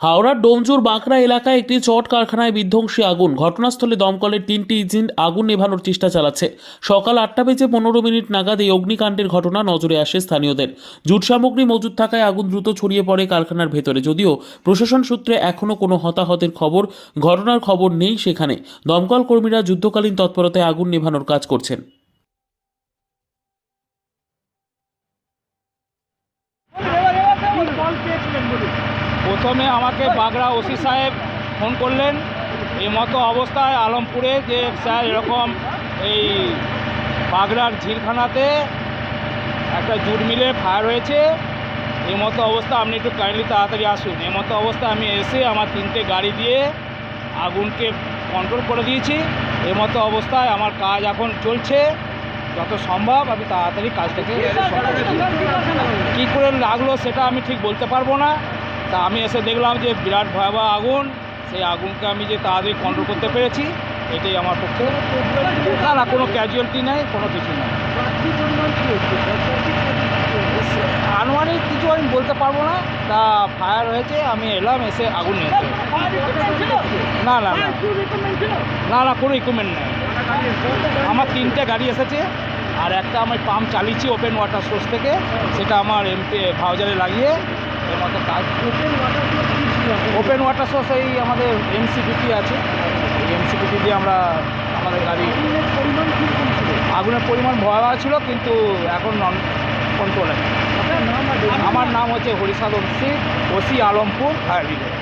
হাওড়ার ডোমজুর বাঁকড়া এলাকায় একটি চট কারখানায় বিধ্বংসী আগুন ঘটনাস্থলে দমকলের তিনটি ইঞ্জিন আগুন নেভানোর চেষ্টা চালাচ্ছে সকাল আটটা বেজে পনেরো মিনিট নাগাদ এই অগ্নিকাণ্ডের ঘটনা নজরে আসে স্থানীয়দের জুট সামগ্রী মজুদ থাকায় আগুন দ্রুত ছড়িয়ে পড়ে কারখানার ভেতরে যদিও প্রশাসন সূত্রে এখনও কোনো হতাহতের খবর ঘটনার খবর নেই সেখানে দমকল কর্মীরা যুদ্ধকালীন তৎপরতায় আগুন নেভানোর কাজ করছেন প্রথমে আমাকে বাগড়া ওসি সাহেব ফোন করলেন। এই মতো অবস্থায় আলমপুরে যে স্যার এরকম এই বাগড়ার ঝিলখানাতে একটা জুট মিলে ফায়ার হয়েছে, এই মতো অবস্থা আপনি একটু কাইন্ডলি তাড়াতাড়ি আসুন। এই মতো অবস্থা আমি এসে আমার তিনটে গাড়ি দিয়ে আগুনকে কন্ট্রোল করে দিয়েছি। এই মতো অবস্থায় আমার কাজ এখন চলছে। যত সম্ভব আমি তাড়াতাড়ি কাজটাকে কী করে লাগল সেটা আমি ঠিক বলতে পারব না। তা আমি এসে দেখলাম যে বিরাট ভয়াবহ আগুন, সেই আগুনকে আমি যে তাড়াতাড়ি কন্ট্রোল করতে পেরেছি, এটাই আমার পক্ষে না না কোনো ক্যাজুয়ালিটি নেই, কোনো কিছু নেই। আনুমানিক কিছু আমি বলতে পারব না, তা ফায়ার হয়েছে, আমি এলাম, এসে আগুন নিয়ে না না না। না না, কোনো ইকুইপমেন্ট নেই। আমার তিনটে গাড়ি এসেছে, আর একটা আমি পাম্প চালিয়েছি ওপেন ওয়াটার সোর্স থেকে, সেটা আমার এমপি ভাউজারে লাগিয়ে ওপেন ওয়াটার সোর্স এই আমাদের এমসিপিটি আছে। এমসিপিটি দিয়ে আমরা আমাদের গাড়ি আগুনের পরিমাণ ভয়াবহ ছিল কিন্তু এখন নন কন্ট্রোলে আমার নাম হচ্ছে Harisadhan Singh OC Alampur fire brigade